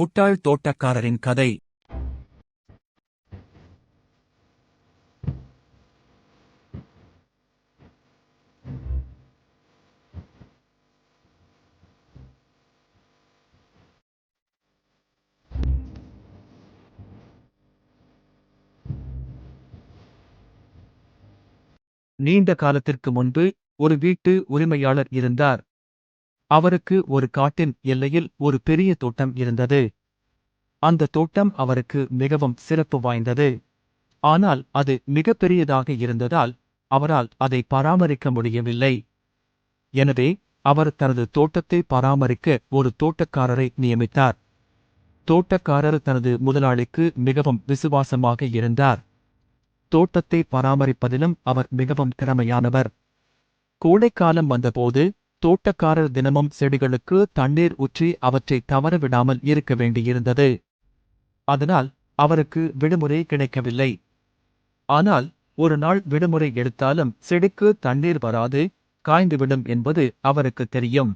முட்டாள் தோட்டக்காரரின் கதை. நீண்ட காலத்திற்கு முன்பு ஒரு வீட்டு உரிமையாளர் இருந்தார். அவருக்கு ஒரு காட்டின் எல்லையில் ஒரு பெரிய தோட்டம் இருந்தது. அந்த தோட்டம் அவருக்கு மிகவும் சிறப்பு வாய்ந்தது. ஆனால் அது மிகப்பெரியதாக இருந்ததால் அவரால் அதை பராமரிக்க முடியவில்லை. எனவே அவர் தனது தோட்டத்தை பராமரிக்க ஒரு தோட்டக்காரரை நியமித்தார். தோட்டக்காரர் தனது முதலாளிக்கு மிகவும் விசுவாசமாக இருந்தார். தோட்டத்தை பராமரிப்பதிலும் அவர் மிகவும் திறமையானவர். கோடைக்காலம் வந்தபோது தோட்டக்காரர் தினமும் செடிகளுக்கு தண்ணீர் ஊற்றி அவற்றை தவறவிடாமல் இருக்க வேண்டியிருந்தது. அதனால் அவருக்கு விடுமுறை கிடைக்கவில்லை. ஆனால் ஒரு நாள் விடுமுறை எடுத்தாலும் செடிக்கு தண்ணீர் வராது காய்ந்துவிடும் என்பது அவருக்கு தெரியும்.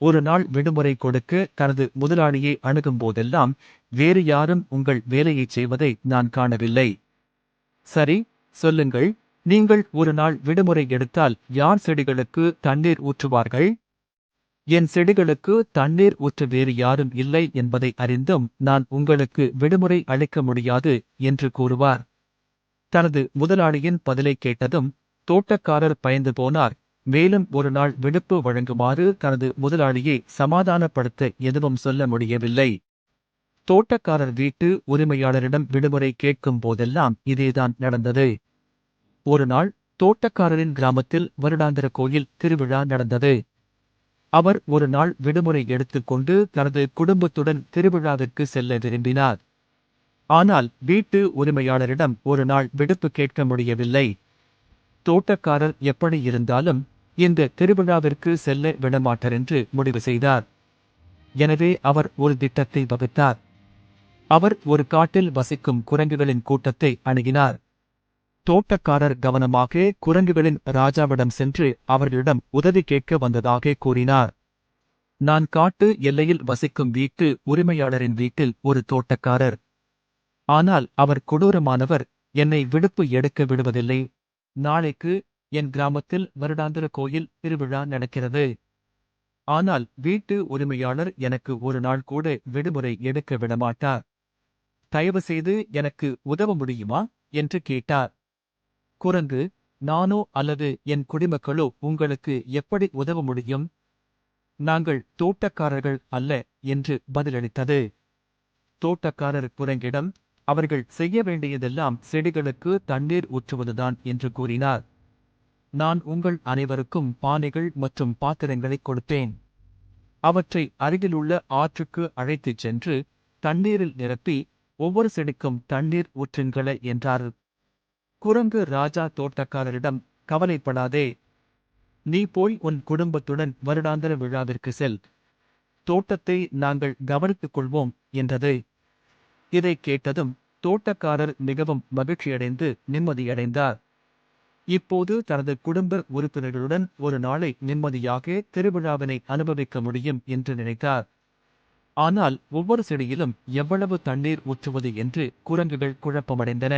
ஒரு நாள் விடுமுறை கொடுக்க தனது முதலாளியை அணுகும் போதெல்லாம் வேறு யாரும் உங்கள் வேலையைச் செய்வதை நான் காணவில்லை. சரி சொல்லுங்கள். நீங்கள் ஒரு நாள் விடுமுறை எடுத்தால் யார் செடிகளுக்கு தண்ணீர் ஊற்றுவார்கள்? என் செடிகளுக்கு தண்ணீர் ஊற்ற வேறு யாரும் இல்லை என்பதை அறிந்தும் நான் உங்களுக்கு விடுமுறை அளிக்க முடியாது என்று கூறுவார். தனது முதலாளியின் பதிலை கேட்டதும் தோட்டக்காரர் பயந்து போனார். மேலும் ஒரு நாள் விடுப்பு வழங்குமாறு தனது முதலாளியை சமாதானப்படுத்த எதுவும் சொல்ல முடியவில்லை. தோட்டக்காரர் வீட்டு உரிமையாளரிடம் விடுமுறை கேட்கும் போதெல்லாம் இதேதான் நடந்தது. ஒரு நாள் தோட்டக்காரரின் கிராமத்தில் வருடாந்திர கோயில் திருவிழா நடந்தது. அவர் ஒரு நாள் விடுமுறை எடுத்துக்கொண்டு தனது குடும்பத்துடன் திருவிழாவிற்கு செல்ல விரும்பினார். ஆனால் வீட்டு உரிமையாளரிடம் ஒரு நாள் விடுப்பு கேட்க முடியவில்லை. தோட்டக்காரர் எப்படி இருந்தாலும் இந்த திருவிழாவிற்கு செல்ல விடமாட்டார் என்று முடிவு செய்தார். எனவே அவர் ஒரு திட்டத்தை வகுத்தார். அவர் ஒரு காட்டில் வசிக்கும் குரங்குகளின் கூட்டத்தை அணுகினார். தோட்டக்காரர் கவனமாக குரங்குகளின் ராஜாவிடம் சென்று அவர்களிடம் உதவி கேட்க வந்ததாக கூறினார். நான் காட்டு எல்லையில் வசிக்கும் வீட்டு உரிமையாளரின் வீட்டில் ஒரு தோட்டக்காரர். ஆனால் அவர் கொடூரமானவர். என்னை விடுப்பு எடுக்க விடுவதில்லை. நாளைக்கு என் கிராமத்தில் வருடாந்திர கோயில் திருவிழா நடக்கிறது. ஆனால் வீட்டு உரிமையாளர் எனக்கு ஒரு நாள் கூட விடுமுறை எடுக்க விடமாட்டார். தயவு செய்து எனக்கு உதவ முடியுமா? என்று கேட்டார். குரங்கு நானோ அல்லது என் குடிமக்களோ உங்களுக்கு எப்படி உதவ முடியும்? நாங்கள் தோட்டக்காரர்கள் அல்ல என்று பதிலளித்தது. தோட்டக்காரர் குரங்கிடம் அவர்கள் செய்ய வேண்டியதெல்லாம் செடிகளுக்கு தண்ணீர் ஊற்றுவதுதான் என்று கூறினார். நான் உங்கள் அனைவருக்கும் பானைகள் மற்றும் பாத்திரங்களை கொடுத்தேன். அவற்றை அருகிலுள்ள ஆற்றுக்கு அழைத்துச் சென்று தண்ணீரில் நிரப்பி ஒவ்வொரு செடிக்கும் தண்ணீர் ஊற்றுங்கள என்றார். குரங்கு ராஜா தோட்டக்காரரிடம் கவலைப்படாதே. நீ போய் உன் குடும்பத்துடன் வருடாந்திர விழாவிற்கு செல். தோட்டத்தை நாங்கள் கவனித்துக் கொள்வோம் என்றது. இதை கேட்டதும் தோட்டக்காரர் மிகவும் மகிழ்ச்சியடைந்து நிம்மதியடைந்தார். இப்போது தனது குடும்ப உறுப்பினர்களுடன் ஒரு நாளை நிம்மதியாக திருவிழாவினை அனுபவிக்க முடியும் என்று நினைத்தார். ஆனால் ஒவ்வொரு செடியிலும் எவ்வளவு தண்ணீர் ஊற்றுவது என்று குரங்குகள் குழப்பமடைந்தன.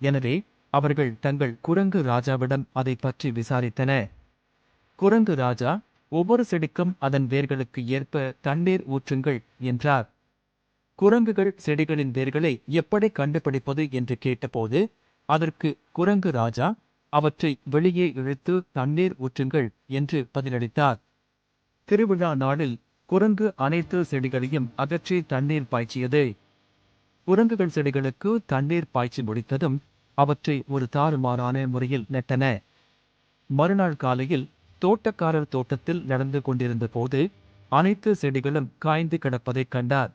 எனவே அவர்கள் தங்கள் குரங்கு ராஜாவிடம் அதை பற்றி விசாரித்தன குரங்கு ராஜா ஒவ்வொரு செடிக்கும் அதன் வேர்களுக்கு ஏற்ப தண்ணீர் ஊற்றுங்கள் என்றார். குரங்குகள் செடிகளின் வேர்களை எப்படி கண்டுபிடிப்பது என்று கேட்டபோது அதற்கு குரங்கு ராஜா அவற்றை வெளியே இழுத்து தண்ணீர் ஊற்றுங்கள் என்று பதிலளித்தார். திருவிழா நாளில் குரங்கு அனைத்து செடிகளையும் அகற்றி தண்ணீர் பாய்ச்சியது. குரங்குகள் செடிகளுக்கு தண்ணீர் பாய்ச்சி முடித்ததும் அவற்றை ஒரு தாறுமாறான முறையில் நெட்டன. மறுநாள் காலையில் தோட்டக்காரர் தோட்டத்தில் நடந்து கொண்டிருந்த போது அனைத்து செடிகளும் காய்ந்து கிடப்பதைக் கண்டார்.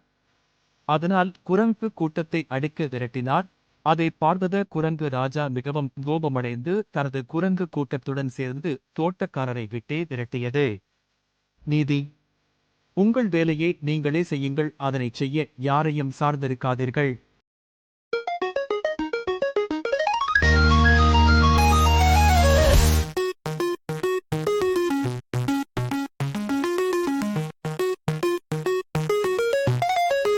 அதனால் குரங்கு கூட்டத்தை அடிக்க விரட்டினார். அதை பார்வத குரங்கு ராஜா மிகவும் கோபமடைந்து தனது குரங்கு கூட்டத்துடன் சேர்ந்து தோட்டக்காரரை விட்டே விரட்டியது. நீதி உங்கள் வேலையை நீங்களே செய்யுங்கள். அதனைச் செய்ய யாரையும் சார்ந்திருக்காதீர்கள்.